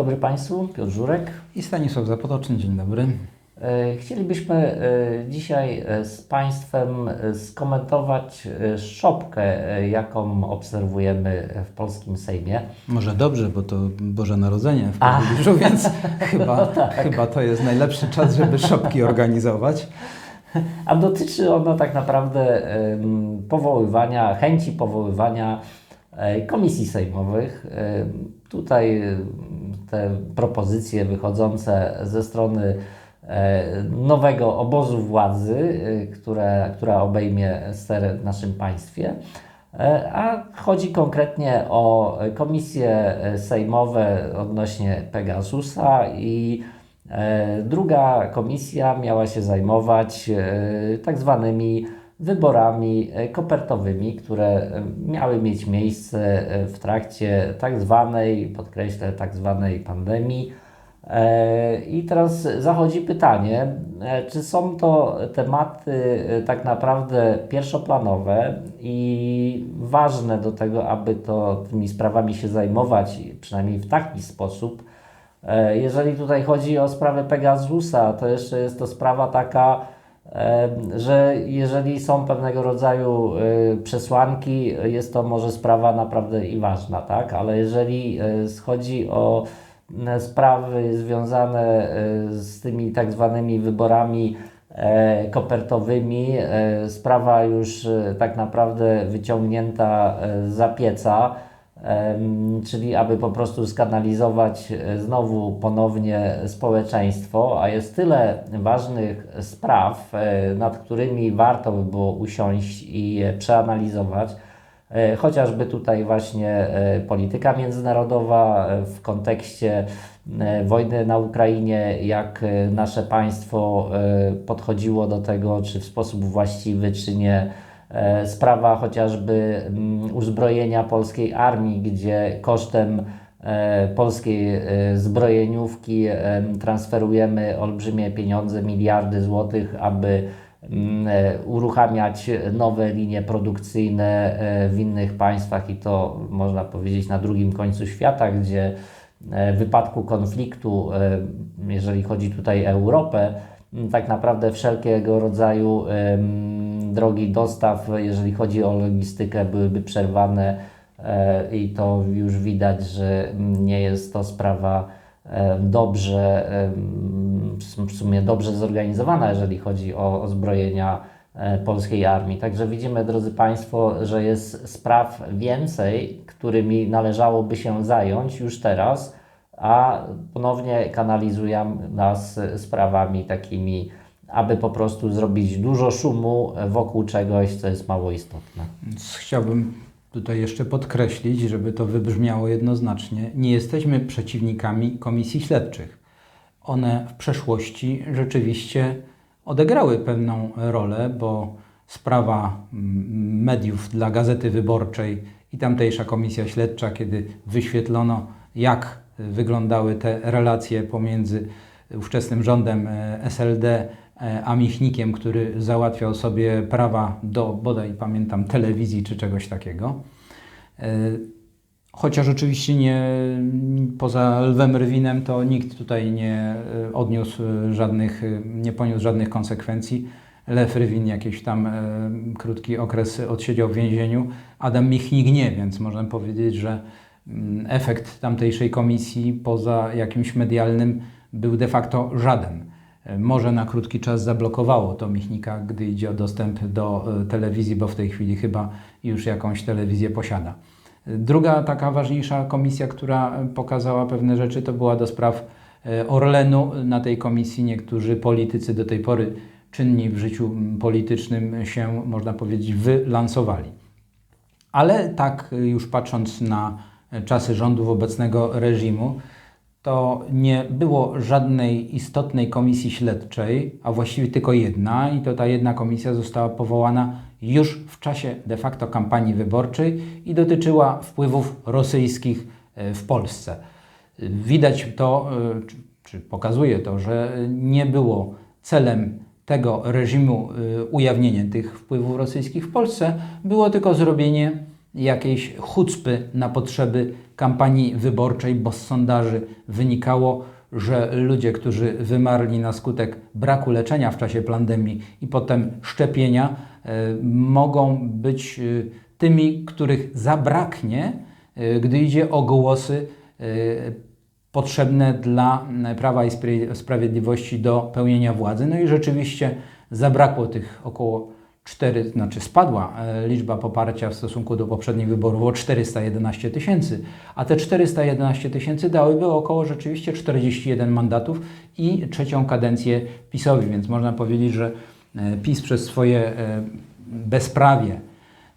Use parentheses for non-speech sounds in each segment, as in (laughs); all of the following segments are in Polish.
dobry Państwu, Piotr Żurek. I Stanisław Zapotoczny, dzień dobry. E, Chcielibyśmy e, dzisiaj e, z Państwem skomentować szopkę, jaką obserwujemy w polskim Sejmie. Może dobrze, bo to Boże Narodzenie w. Pobliżu, więc (laughs) chyba, chyba to jest najlepszy czas, żeby szopki organizować. A dotyczy ona tak naprawdę powoływania, chęci powoływania komisji sejmowych. Em, Tutaj em, te propozycje wychodzące ze strony e, nowego obozu władzy, e, które, która obejmie ster w naszym państwie. E, A chodzi konkretnie o komisje e, sejmowe odnośnie Pegasusa i e, druga komisja miała się zajmować e, tak zwanymi wyborami e, kopertowymi, które e, miały mieć miejsce e, w trakcie tak zwanej, podkreślę, tak zwanej pandemii. I teraz zachodzi pytanie, czy są to tematy tak naprawdę pierwszoplanowe i ważne do tego, aby to tymi sprawami się zajmować, przynajmniej w taki sposób. Jeżeli tutaj chodzi o sprawę Pegasusa, to jeszcze jest to sprawa taka, że jeżeli są pewnego rodzaju e, przesłanki, jest to może sprawa naprawdę i ważna, tak? Ale jeżeli e, chodzi o sprawy związane e, z tymi tak zwanymi wyborami e, kopertowymi, e, sprawa już tak naprawdę wyciągnięta e, za pieca, czyli aby po prostu skanalizować e, znowu ponownie społeczeństwo, a jest tyle ważnych spraw, e, nad którymi warto by było usiąść i je przeanalizować. E, Chociażby tutaj właśnie polityka międzynarodowa w kontekście wojny na Ukrainie, jak nasze państwo podchodziło do tego, czy w sposób właściwy, czy nie. E, Sprawa chociażby mm, uzbrojenia polskiej armii, gdzie kosztem e, polskiej e, zbrojeniówki transferujemy olbrzymie pieniądze, miliardy złotych, aby mm, uruchamiać nowe linie produkcyjne w innych państwach i to można powiedzieć na drugim końcu świata, gdzie w wypadku konfliktu, jeżeli chodzi tutaj o Europę, tak naprawdę wszelkiego rodzaju drogi dostaw, jeżeli chodzi o logistykę, byłyby przerwane e, i to już widać, że nie jest to sprawa e, dobrze, em, w sumie dobrze zorganizowana, jeżeli chodzi o, zbrojenia e, polskiej armii. Także widzimy, drodzy Państwo, że jest spraw więcej, którymi należałoby się zająć już teraz, a ponownie kanalizują nas sprawami takimi, aby po prostu zrobić dużo szumu wokół czegoś, co jest mało istotne. Chciałbym tutaj jeszcze podkreślić, żeby to wybrzmiało jednoznacznie. Nie jesteśmy przeciwnikami komisji śledczych. One w przeszłości rzeczywiście odegrały pewną rolę, bo sprawa mm, mediów dla Gazety Wyborczej i tamtejsza komisja śledcza, kiedy wyświetlono, jak wyglądały te relacje pomiędzy ówczesnym rządem e, SLD a Michnikiem, który załatwiał sobie prawa do, bodaj pamiętam, telewizji czy czegoś takiego. E, Chociaż oczywiście nie, poza Lwem Rywinem to nikt tutaj nie e, odniósł e, żadnych, e, nie poniósł żadnych konsekwencji. Lew Rywin jakiś tam e, krótki okres odsiedział w więzieniu, Adam Michnik nie, więc można powiedzieć, że mm, efekt tamtejszej komisji poza jakimś medialnym był de facto żaden. E, Może na krótki czas zablokowało to Michnika, gdy idzie o dostęp do e, telewizji, bo w tej chwili chyba już jakąś telewizję posiada. Druga taka ważniejsza komisja, która pokazała pewne rzeczy, to była do spraw e, Orlenu. Na tej komisji niektórzy politycy do tej pory czynni w życiu politycznym się, można powiedzieć, wylansowali. Ale tak już patrząc na e, czasy rządów obecnego reżimu, to nie było żadnej istotnej komisji śledczej, a właściwie tylko jedna, i to ta jedna komisja została powołana już w czasie de facto kampanii wyborczej i dotyczyła wpływów rosyjskich e, w Polsce. Widać to, e, czy, pokazuje to, że nie było celem tego reżimu e, ujawnienie tych wpływów rosyjskich w Polsce, było tylko zrobienie jakiejś chucpy na potrzeby kampanii wyborczej, bo z sondaży wynikało, że ludzie, którzy wymarli na skutek braku leczenia w czasie pandemii i potem szczepienia, e, mogą być e, tymi, których zabraknie, e, gdy idzie o głosy potrzebne dla Prawa i Spra- Sprawiedliwości do pełnienia władzy. No i rzeczywiście zabrakło tych około 4, znaczy spadła e, liczba poparcia w stosunku do poprzednich wyborów o 411 tysięcy, a te 411 tysięcy dałyby około rzeczywiście 41 mandatów i trzecią kadencję PiSowi, więc można powiedzieć, że e, PiS przez swoje e, bezprawie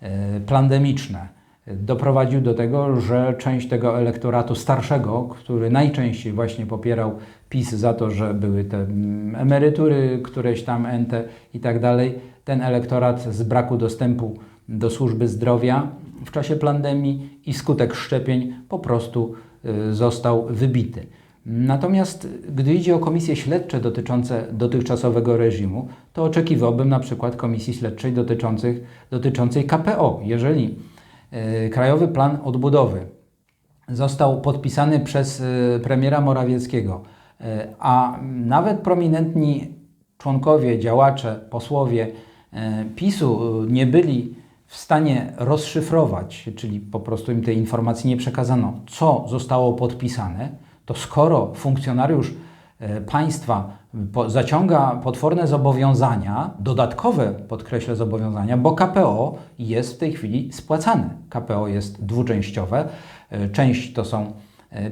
e, plandemiczne doprowadził do tego, że część tego elektoratu starszego, który najczęściej właśnie popierał PiS za to, że były te mm, emerytury, któreś tam ente i tak dalej, ten elektorat z braku dostępu do służby zdrowia w czasie pandemii i skutek szczepień po prostu y, został wybity. Natomiast gdy idzie o komisje śledcze dotyczące dotychczasowego reżimu, to oczekiwałbym na przykład komisji śledczej dotyczących, dotyczącej KPO. Jeżeli y, Krajowy Plan Odbudowy został podpisany przez y, premiera Morawieckiego, a nawet prominentni członkowie, działacze, posłowie PiSu y, nie byli w stanie rozszyfrować, czyli po prostu im tej informacji nie przekazano, co zostało podpisane, to skoro funkcjonariusz e, państwa zaciąga potworne zobowiązania, dodatkowe, podkreślę, zobowiązania, bo KPO jest w tej chwili spłacane. KPO jest dwuczęściowe. E, Część to są e,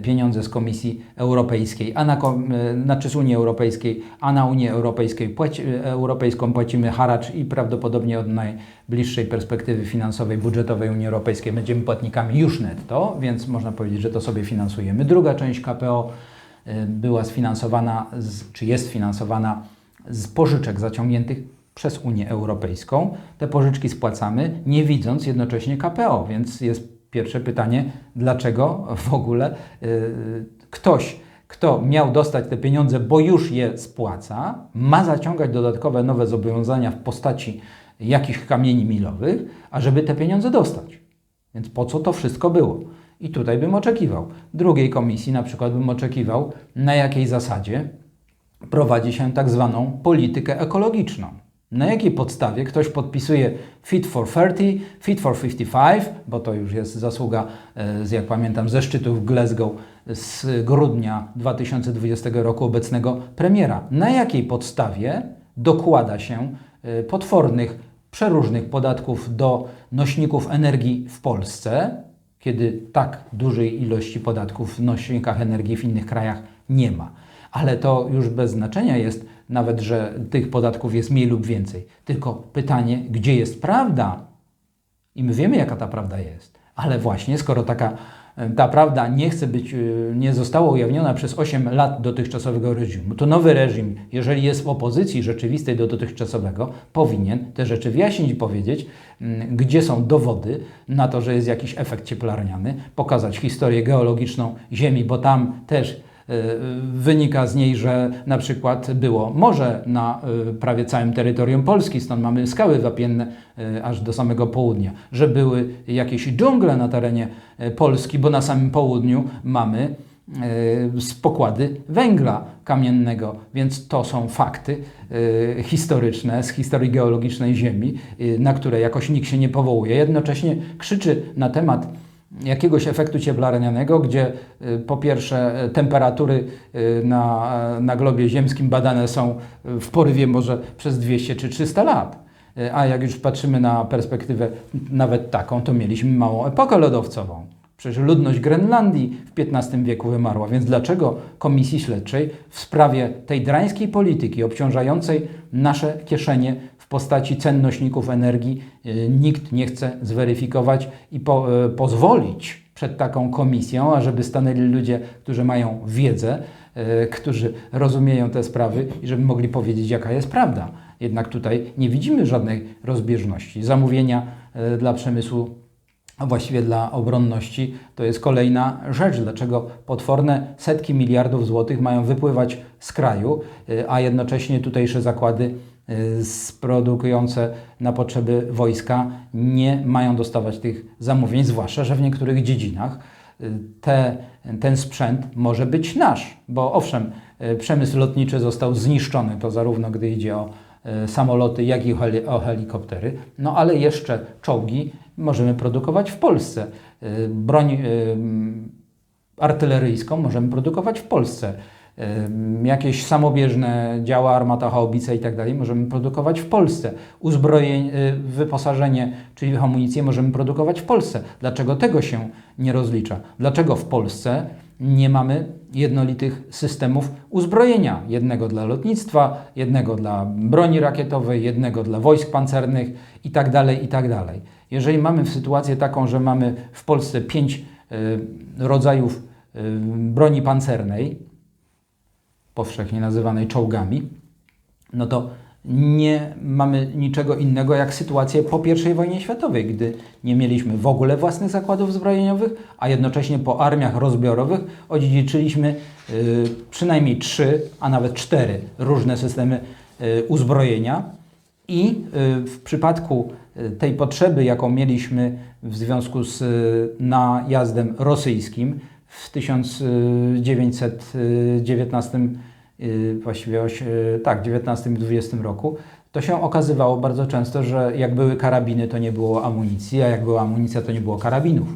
pieniądze z Komisji Europejskiej, a na, e, znaczy z Unii Europejskiej, a na Unię Europejskiej płaci, e, Europejską płacimy haracz i prawdopodobnie od najbliższej perspektywy finansowej, budżetowej Unii Europejskiej będziemy płatnikami już netto, więc można powiedzieć, że to sobie finansujemy. Druga część KPO e, była sfinansowana, z, czy jest finansowana z pożyczek zaciągniętych przez Unię Europejską. Te pożyczki spłacamy, nie widząc jednocześnie KPO, więc jest pierwsze pytanie, dlaczego w ogóle y, ktoś, kto miał dostać te pieniądze, bo już je spłaca, ma zaciągać dodatkowe nowe zobowiązania w postaci jakichś kamieni milowych, ażeby te pieniądze dostać. Więc po co to wszystko było? I tutaj bym oczekiwał. Drugiej komisji na przykład bym oczekiwał, na jakiej zasadzie prowadzi się tak zwaną politykę ekologiczną. Na jakiej podstawie ktoś podpisuje Fit for 30, Fit for 55, bo to już jest zasługa, e, jak pamiętam, ze szczytu w Glasgow z grudnia 2020 roku obecnego premiera. Na jakiej podstawie dokłada się e, potwornych, przeróżnych podatków do nośników energii w Polsce, kiedy tak dużej ilości podatków w nośnikach energii w innych krajach nie ma. Ale to już bez znaczenia jest nawet, że tych podatków jest mniej lub więcej. Tylko pytanie, gdzie jest prawda? I my wiemy, jaka ta prawda jest. Ale właśnie, skoro taka e, ta prawda nie chce być, e, nie została ujawniona przez 8 lat dotychczasowego reżimu, to nowy reżim, jeżeli jest w opozycji rzeczywistej do dotychczasowego, powinien te rzeczy wyjaśnić i powiedzieć, gdzie są dowody na to, że jest jakiś efekt cieplarniany, pokazać historię geologiczną Ziemi, bo tam też wynika z niej, że na przykład było morze na e, prawie całym terytorium Polski, stąd mamy skały wapienne e, aż do samego południa, że były jakieś dżungle na terenie Polski, bo na samym południu mamy e, spokłady węgla kamiennego, więc to są fakty historyczne z historii geologicznej Ziemi, na które jakoś nikt się nie powołuje. Jednocześnie krzyczy na temat jakiegoś efektu cieplarnianego, gdzie y, po pierwsze y, temperatury y, na, na globie ziemskim badane są w porywie może przez 200 czy 300 lat. A jak już patrzymy na perspektywę nawet taką, to mieliśmy małą epokę lodowcową. Przecież ludność Grenlandii w XV wieku wymarła, więc dlaczego Komisji Śledczej w sprawie tej drańskiej polityki obciążającej nasze kieszenie postaci cen nośników energii y, nikt nie chce zweryfikować i po, y, pozwolić przed taką komisją, ażeby stanęli ludzie, którzy mają wiedzę, y, którzy rozumieją te sprawy i żeby mogli powiedzieć, jaka jest prawda. Jednak tutaj nie widzimy żadnej rozbieżności. Zamówienia dla przemysłu a właściwie dla obronności to jest kolejna rzecz, dlaczego potworne setki miliardów złotych mają wypływać z kraju, a jednocześnie tutejsze zakłady produkujące na potrzeby wojska nie mają dostawać tych zamówień, zwłaszcza, że w niektórych dziedzinach y, te, ten sprzęt może być nasz, bo owszem, y, przemysł lotniczy został zniszczony, to zarówno gdy idzie o y, samoloty, jak i o heli- o helikoptery, no ale jeszcze czołgi możemy produkować w Polsce. Y, Broń y, artyleryjską możemy produkować w Polsce. Jakieś samobieżne działa, armata, haubice i tak dalej możemy produkować w Polsce. Uzbrojeń, y, wyposażenie, czyli amunicję możemy produkować w Polsce. Dlaczego tego się nie rozlicza? Dlaczego w Polsce nie mamy jednolitych systemów uzbrojenia? Jednego dla lotnictwa, jednego dla broni rakietowej, jednego dla wojsk pancernych i tak dalej, i tak. Jeżeli mamy sytuację taką, że mamy w Polsce pięć y, rodzajów y, broni pancernej, powszechnie nazywanej czołgami, no to nie mamy niczego innego jak sytuację po I wojnie światowej, gdy nie mieliśmy w ogóle własnych zakładów zbrojeniowych, a jednocześnie po armiach rozbiorowych odziedziczyliśmy y, przynajmniej trzy, a nawet cztery różne systemy y, uzbrojenia. I y, w przypadku y, tej potrzeby, jaką mieliśmy w związku z y, najazdem rosyjskim w 1919, y, właściwie y, tak, 19 i 20 roku, to się okazywało bardzo często, że jak były karabiny, to nie było amunicji, a jak była amunicja, to nie było karabinów.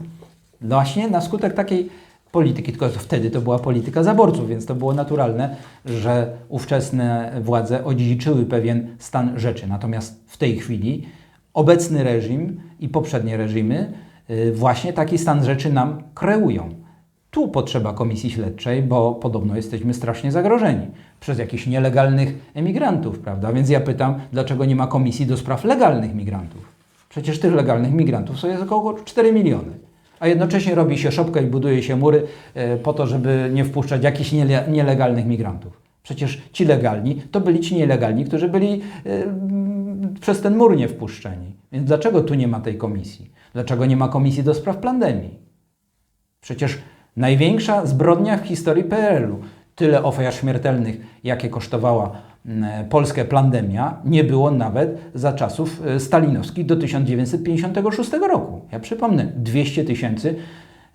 Właśnie na skutek takiej polityki, tylko wtedy to była polityka zaborców, więc to było naturalne, że ówczesne władze odziedziczyły pewien stan rzeczy. Natomiast w tej chwili obecny reżim i poprzednie reżimy y, właśnie taki stan rzeczy nam kreują. Tu potrzeba komisji śledczej, bo podobno jesteśmy strasznie zagrożeni przez jakichś nielegalnych emigrantów, prawda? Więc ja pytam, dlaczego nie ma komisji do spraw legalnych migrantów? Przecież tych legalnych migrantów są jest około 4 miliony. A jednocześnie robi się szopkę i buduje się mury e, po to, żeby nie wpuszczać jakichś niele- nielegalnych migrantów. Przecież ci legalni to byli ci nielegalni, którzy byli e, przez ten mur nie wpuszczeni. Więc dlaczego tu nie ma tej komisji? Dlaczego nie ma komisji do spraw pandemii? Przecież największa zbrodnia w historii PRL-u, tyle ofiar śmiertelnych, jakie kosztowała mm, Polskę pandemia, nie było nawet za czasów e, stalinowskich do 1956 roku. Ja przypomnę, 200 tysięcy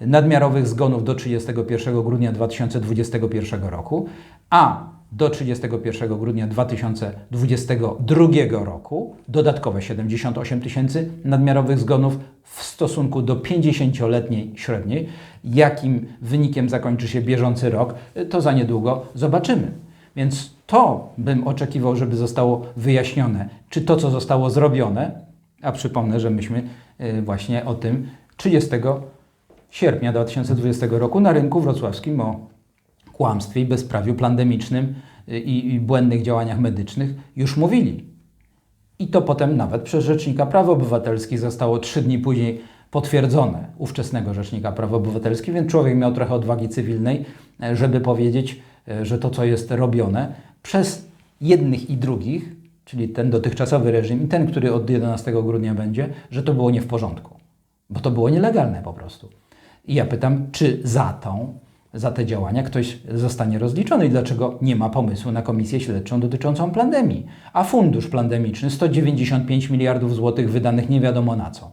nadmiarowych zgonów do 31 grudnia 2021 roku, a do 31 grudnia 2022 roku dodatkowe 78 tysięcy nadmiarowych zgonów w stosunku do 50-letniej średniej. Jakim wynikiem zakończy się bieżący rok, to za niedługo zobaczymy. Więc to bym oczekiwał, żeby zostało wyjaśnione, czy to, co zostało zrobione, a przypomnę, że myśmy y, właśnie o tym 30 sierpnia 2020 roku na rynku wrocławskim o kłamstwie i bezprawiu pandemicznym y, i, i błędnych działaniach medycznych już mówili. I to potem nawet przez Rzecznika Praw Obywatelskich zostało trzy dni później potwierdzone, ówczesnego Rzecznika Praw Obywatelskich, więc człowiek miał trochę odwagi cywilnej, e, żeby powiedzieć, e, że to, co jest robione przez jednych i drugich, czyli ten dotychczasowy reżim i ten, który od 11 grudnia będzie, że to było nie w porządku, bo to było nielegalne po prostu. I ja pytam, czy za tą, za te działania ktoś zostanie rozliczony i dlaczego nie ma pomysłu na komisję śledczą dotyczącą pandemii. A fundusz pandemiczny 195 miliardów złotych wydanych nie wiadomo na co.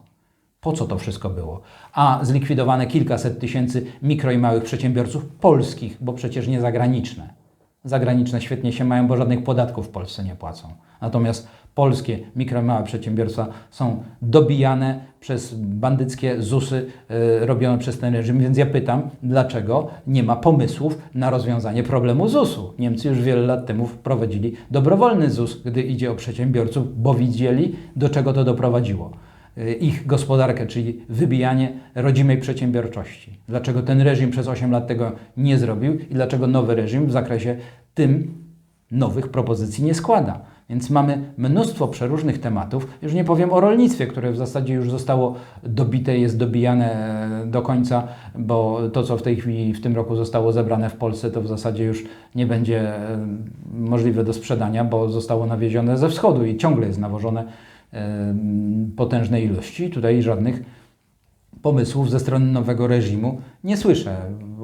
Po co to wszystko było? A zlikwidowane kilkaset tysięcy mikro i małych przedsiębiorców polskich, bo przecież nie zagraniczne. Zagraniczne świetnie się mają, bo żadnych podatków w Polsce nie płacą. Natomiast polskie mikro i małe przedsiębiorstwa są dobijane przez bandyckie ZUSy y, robione przez ten reżim. Więc ja pytam, dlaczego nie ma pomysłów na rozwiązanie problemu ZUS-u? Niemcy już wiele lat temu wprowadzili dobrowolny ZUS, gdy idzie o przedsiębiorców, bo widzieli, do czego to doprowadziło y, ich gospodarkę, czyli wybijanie rodzimej przedsiębiorczości. Dlaczego ten reżim przez 8 lat tego nie zrobił i dlaczego nowy reżim w zakresie tym nowych propozycji nie składa. Więc mamy mnóstwo przeróżnych tematów. Już nie powiem o rolnictwie, które w zasadzie już zostało dobite, jest dobijane e, do końca, bo to, co w tej chwili, w tym roku zostało zebrane w Polsce, to w zasadzie już nie będzie e, możliwe do sprzedania, bo zostało nawiezione ze wschodu i ciągle jest nawożone e, potężnej ilości. Tutaj żadnych pomysłów ze strony nowego reżimu nie słyszę.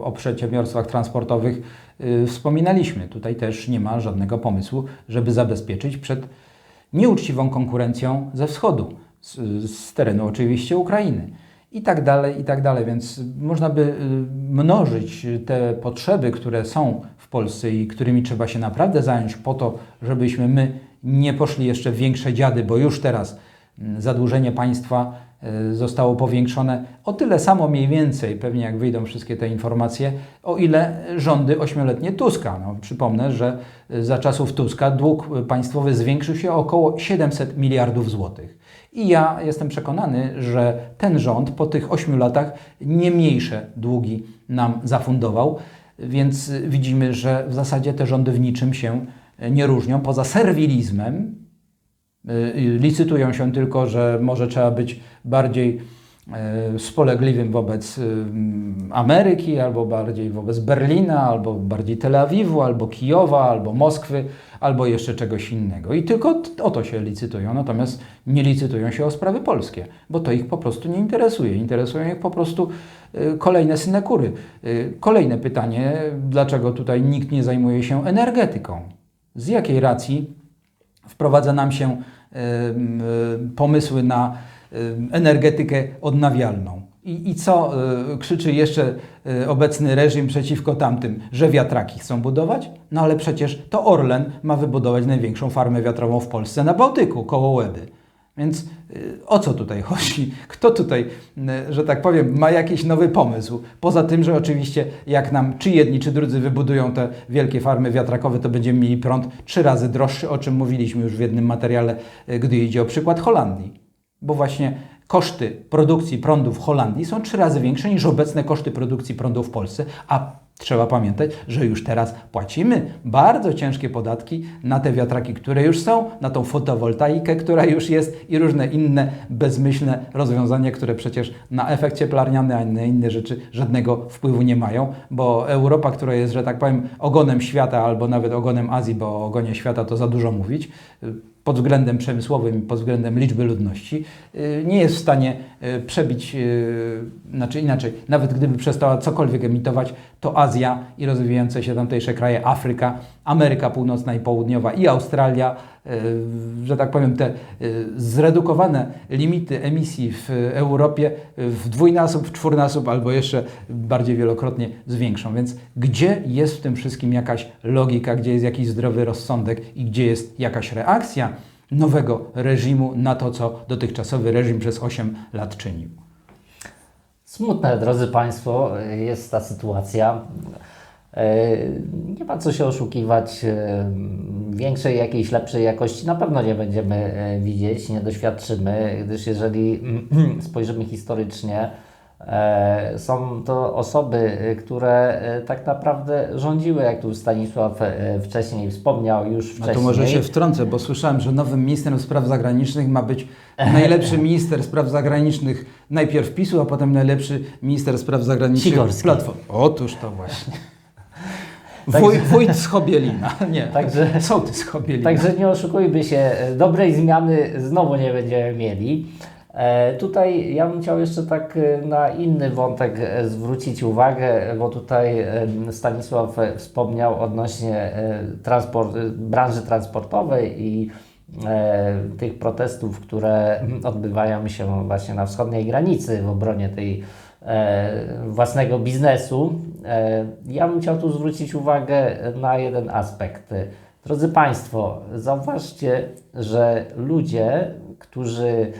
O przedsiębiorstwach transportowych y, wspominaliśmy. Tutaj też nie ma żadnego pomysłu, żeby zabezpieczyć przed nieuczciwą konkurencją ze wschodu, z, z terenu oczywiście Ukrainy. I tak dalej, i tak dalej. Więc można by y, mnożyć te potrzeby, które są w Polsce i którymi trzeba się naprawdę zająć po to, żebyśmy my nie poszli jeszcze w większe dziady, bo już teraz mm, zadłużenie państwa zostało powiększone o tyle samo mniej więcej, pewnie jak wyjdą wszystkie te informacje, o ile rządy ośmioletnie Tuska. No, przypomnę, że y, za czasów Tuska dług y, państwowy zwiększył się o około 700 miliardów złotych. I ja jestem przekonany, że ten rząd po tych ośmiu latach nie mniejsze długi nam zafundował, więc y, widzimy, że w zasadzie te rządy w niczym się y, nie różnią, poza serwilizmem, Y, licytują się tylko, że może trzeba być bardziej y, spolegliwym wobec y, Ameryki, albo bardziej wobec Berlina, albo bardziej Tel Awiwu, albo Kijowa, albo Moskwy, albo jeszcze czegoś innego. I tylko o to się licytują, natomiast nie licytują się o sprawy polskie, bo to ich po prostu nie interesuje. Interesują ich po prostu y, kolejne synekury. Y, Kolejne pytanie, dlaczego tutaj nikt nie zajmuje się energetyką? Z jakiej racji wprowadza nam się y, y, pomysły na y, energetykę odnawialną. I, I co krzyczy jeszcze obecny reżim przeciwko tamtym, że wiatraki chcą budować? No ale przecież to Orlen ma wybudować największą farmę wiatrową w Polsce na Bałtyku, koło Łeby. Więc y, o co tutaj (laughs) chodzi? Kto tutaj, y, że tak powiem, ma jakiś nowy pomysł? Poza tym, że oczywiście jak nam czy jedni, czy drudzy wybudują te wielkie farmy wiatrakowe, to będziemy mieli prąd trzy razy droższy, o czym mówiliśmy już w jednym materiale, y, gdy idzie o przykład Holandii. Bo właśnie koszty produkcji prądu w Holandii są trzy razy większe niż obecne koszty produkcji prądu w Polsce, a trzeba pamiętać, że już teraz płacimy bardzo ciężkie podatki na te wiatraki, które już są, na tą fotowoltaikę, która już jest i różne inne bezmyślne rozwiązania, które przecież na efekt cieplarniany, a na inne rzeczy żadnego wpływu nie mają, bo Europa, która jest, że tak powiem, ogonem świata albo nawet ogonem Azji, bo o ogonie świata to za dużo mówić, pod względem przemysłowym pod względem liczby ludności, y, nie jest w stanie przebić, y, znaczy inaczej, nawet gdyby przestała cokolwiek emitować, to Azja i rozwijające się tamtejsze kraje, Afryka, Ameryka Północna i Południowa i Australia, że tak powiem, te zredukowane limity emisji w Europie w dwójnasób, w czwórnasób albo jeszcze bardziej wielokrotnie zwiększą. Więc gdzie jest w tym wszystkim jakaś logika, gdzie jest jakiś zdrowy rozsądek i gdzie jest jakaś reakcja nowego reżimu na to, co dotychczasowy reżim przez 8 lat czynił? Smutne, drodzy Państwo, jest ta sytuacja. E, Nie ma co się oszukiwać. e, Większej, jakiejś lepszej jakości na pewno nie będziemy e, widzieć, nie doświadczymy, gdyż jeżeli (clears throat) spojrzymy historycznie, są to osoby, e, które e, tak naprawdę rządziły, jak tu Stanisław e, wcześniej wspomniał już A wcześniej. tu może się wtrącę, bo słyszałem, że nowym ministrem spraw zagranicznych ma być najlepszy (laughs) minister spraw zagranicznych najpierw PiSu, a potem najlepszy minister spraw zagranicznych Sikorski. Platformy. Otóż to właśnie. (laughs) Wuj, wójt z Chobielina. Nie, Także- sołtys z Chobielina. Także nie oszukujmy się, e, dobrej zmiany znowu nie będziemy mieli. E, tutaj ja bym chciał jeszcze tak e, na inny wątek e, zwrócić uwagę, bo tutaj Stanisław wspomniał odnośnie transport, branży transportowej i tych protestów, które (laughs) odbywają się właśnie na wschodniej granicy w obronie tej własnego biznesu. Ja bym chciał tu zwrócić uwagę na jeden aspekt. Drodzy Państwo, zauważcie, że ludzie, którzy,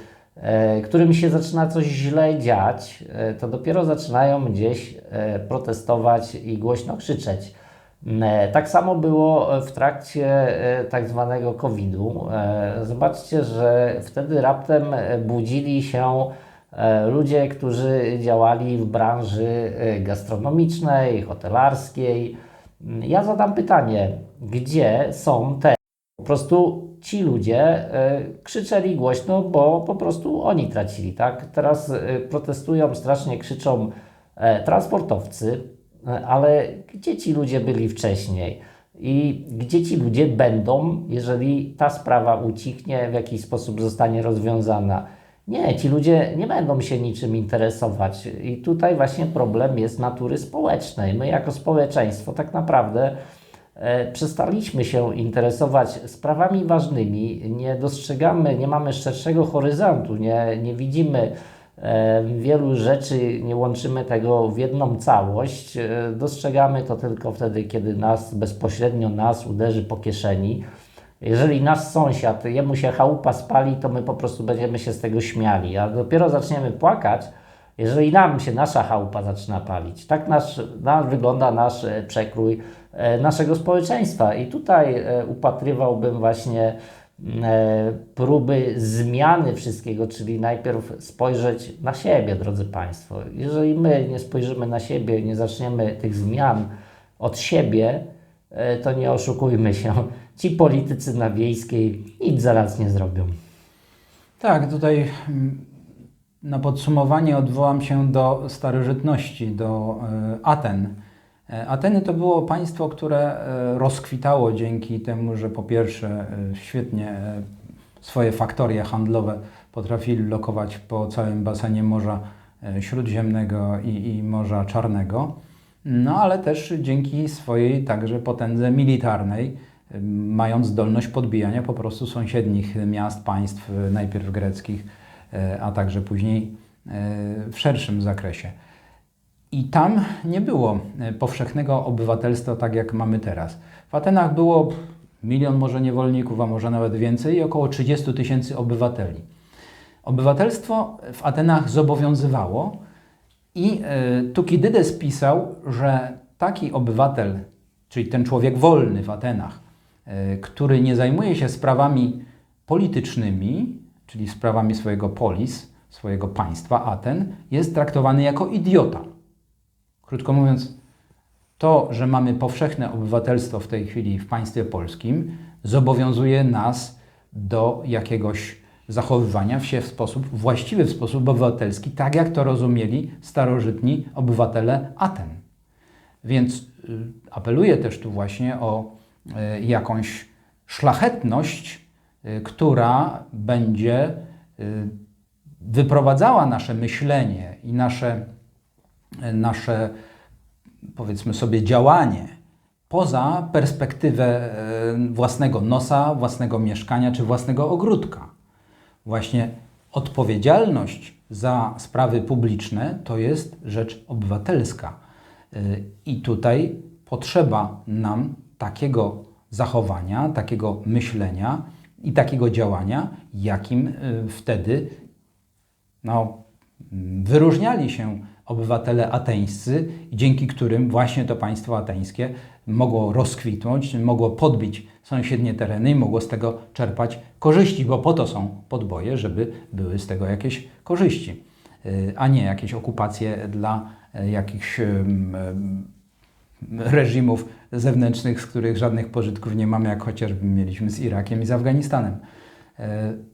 którym się zaczyna coś źle dziać, e, to dopiero zaczynają gdzieś e, protestować i głośno krzyczeć. E, Tak samo było w trakcie e, tak zwanego COVID-u. E, Zobaczcie, że wtedy raptem e, budzili się e, ludzie, którzy działali w branży e, gastronomicznej, hotelarskiej. Mm, Ja zadam pytanie, gdzie są te po prostu ci ludzie e, krzyczeli głośno, bo po prostu oni tracili, tak? Teraz e, protestują, strasznie krzyczą e, transportowcy, ale gdzie ci ludzie byli wcześniej? I gdzie ci ludzie będą, jeżeli ta sprawa ucichnie, w jakiś sposób zostanie rozwiązana? Nie, ci ludzie nie będą się niczym interesować. I tutaj właśnie problem jest natury społecznej. My, jako społeczeństwo, tak naprawdę przestaliśmy się interesować sprawami ważnymi, nie dostrzegamy, nie mamy szerszego horyzontu, nie, nie widzimy e, wielu rzeczy, nie łączymy tego w jedną całość. E, dostrzegamy to tylko wtedy, kiedy nas bezpośrednio nas uderzy po kieszeni. Jeżeli nasz sąsiad, jemu się chałupa spali, to my po prostu będziemy się z tego śmiali, a dopiero zaczniemy płakać, jeżeli nam się nasza chałupa zaczyna palić. Tak nasz, nasz wygląda nasz e, przekrój e, naszego społeczeństwa. I tutaj e, upatrywałbym właśnie mm, próby zmiany wszystkiego, czyli najpierw spojrzeć na siebie, drodzy Państwo. Jeżeli my nie spojrzymy na siebie, nie zaczniemy tych zmian od siebie, to nie oszukujmy się. (laughs) Ci politycy na wiejskiej nic zaraz nie zrobią. Tak, tutaj mm, na podsumowanie odwołam się do starożytności, do e, Aten. E, Ateny to było państwo, które e, rozkwitało dzięki temu, że po pierwsze świetnie swoje faktorie handlowe potrafili lokować po całym basenie Morza Śródziemnego i, i Morza Czarnego, no ale też dzięki swojej także potędze militarnej, mając zdolność podbijania po prostu sąsiednich miast, państw, najpierw greckich, a także później e, w szerszym zakresie. I tam nie było e, powszechnego obywatelstwa tak jak mamy teraz. W Atenach było milion może niewolników, a może nawet więcej i około 30 tysięcy obywateli. Obywatelstwo w Atenach zobowiązywało i e, Tukidydes pisał, że taki obywatel, czyli ten człowiek wolny w Atenach, e, który nie zajmuje się sprawami politycznymi, czyli sprawami swojego polis, swojego państwa Aten, jest traktowany jako idiota. Krótko mówiąc, to, że mamy powszechne obywatelstwo w tej chwili w państwie polskim, zobowiązuje nas do jakiegoś zachowywania się w sposób właściwy, w sposób obywatelski, tak jak to rozumieli starożytni obywatele Aten. Więc y, apeluję też tu właśnie o y, jakąś szlachetność, która będzie y, wyprowadzała nasze myślenie i nasze, nasze powiedzmy sobie, działanie poza perspektywę własnego nosa, własnego mieszkania czy własnego ogródka. Właśnie odpowiedzialność za sprawy publiczne to jest rzecz obywatelska. I tutaj potrzeba nam takiego zachowania, takiego myślenia i takiego działania, jakim e, wtedy no, wyróżniali się obywatele ateńscy, dzięki którym właśnie to państwo ateńskie mogło rozkwitnąć, mogło podbić sąsiednie tereny i mogło z tego czerpać korzyści, bo po to są podboje, żeby były z tego jakieś korzyści, y, a nie jakieś okupacje dla y, jakichś reżimów zewnętrznych, z których żadnych pożytków nie mamy, jak chociażby mieliśmy z Irakiem i z Afganistanem. Y,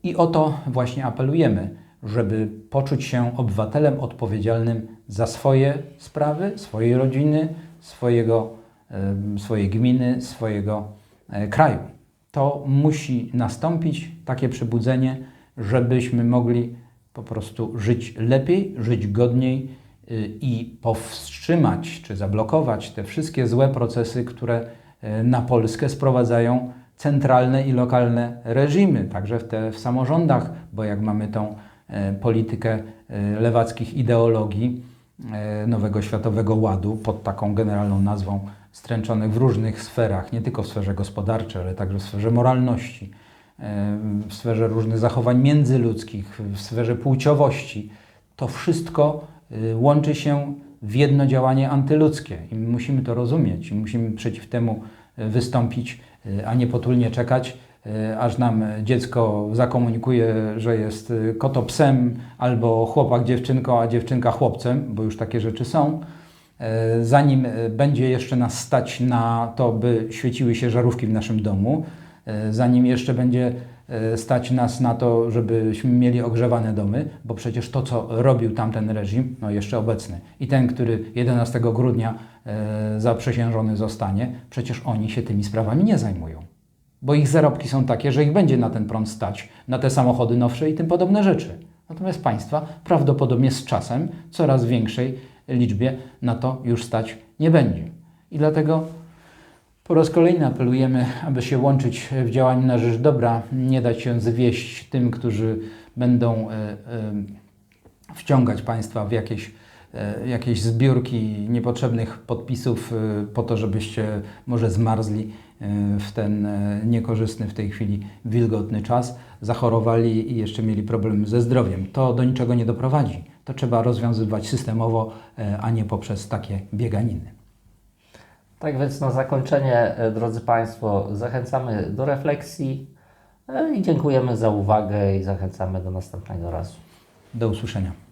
I o to właśnie apelujemy, żeby poczuć się obywatelem odpowiedzialnym za swoje sprawy, swojej rodziny, swojego, swojej gminy, swojego e, kraju. To musi nastąpić, takie przebudzenie, żebyśmy mogli po prostu żyć lepiej, żyć godniej i powstrzymać czy zablokować te wszystkie złe procesy, które e, na Polskę sprowadzają centralne i lokalne reżimy, także w, te, w samorządach, bo jak mamy tą e, politykę lewackich ideologii nowego światowego ładu pod taką generalną nazwą stręczonych w różnych sferach, nie tylko w sferze gospodarczej, ale także w sferze moralności, w sferze różnych zachowań międzyludzkich, w sferze płciowości. To wszystko y, łączy się w jedno działanie antyludzkie i my musimy to rozumieć i musimy przeciw temu y, wystąpić, y, a nie potulnie czekać, y, aż nam dziecko zakomunikuje, że jest y, kotopsem albo chłopak dziewczynką, a dziewczynka chłopcem, bo już takie rzeczy są. Zanim będzie jeszcze nas stać na to, by świeciły się żarówki w naszym domu, zanim jeszcze będzie stać nas na to, żebyśmy mieli ogrzewane domy, bo przecież to, co robił tamten reżim, no jeszcze obecny i ten, który 11 grudnia e, zaprzysiężony zostanie, przecież oni się tymi sprawami nie zajmują. Bo ich zarobki są takie, że ich będzie na ten prąd stać, na te samochody nowsze i tym podobne rzeczy. Natomiast państwa prawdopodobnie z czasem coraz większej liczbie na to już stać nie będzie. I dlatego po raz kolejny apelujemy, aby się łączyć w działaniu na rzecz dobra, nie dać się zwieść tym, którzy będą e, e, wciągać państwa w jakieś, e, jakieś zbiórki niepotrzebnych podpisów po to, żebyście może zmarzli w ten niekorzystny w tej chwili wilgotny czas, zachorowali i jeszcze mieli problem ze zdrowiem. To do niczego nie doprowadzi. To trzeba rozwiązywać systemowo, a nie poprzez takie bieganiny. Tak więc na zakończenie, e, drodzy Państwo, zachęcamy do refleksji e, i dziękujemy za uwagę i zachęcamy do następnego razu. Do usłyszenia.